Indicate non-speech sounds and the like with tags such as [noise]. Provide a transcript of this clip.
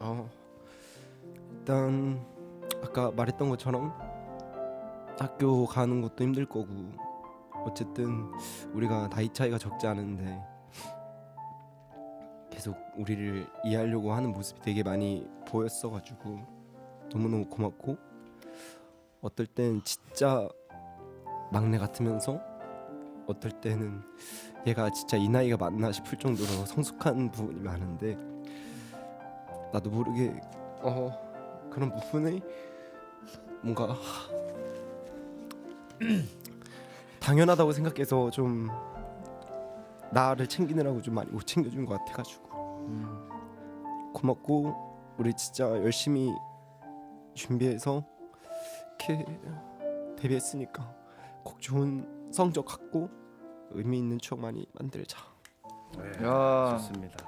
어 일단 아까 말했던 것처럼 학교 가는 것도 힘들 거고 어쨌든 우리가 나이 차이가 적지 않은데 계속 우리를 이해하려고 하는 모습이 되게 많이 보였어가지고 너무너무 고맙고 어떨 땐 진짜 막내 같으면서 어떨 때는 얘가 진짜 이 나이가 맞나 싶을 정도로 성숙한 부분이 많은데 나도 모르게 어 그런 부분에 뭔가 [clears throat] 당연하다고 생각해서 좀 나를 챙기느라고 좀 많이 못 챙겨준 것 같아가지고. 고맙고 우리 진짜 열심히 준비해서 이렇게 데뷔했으니까 꼭 좋은 성적 갖고 의미 있는 추억 많이 만들자. 야 좋습니다.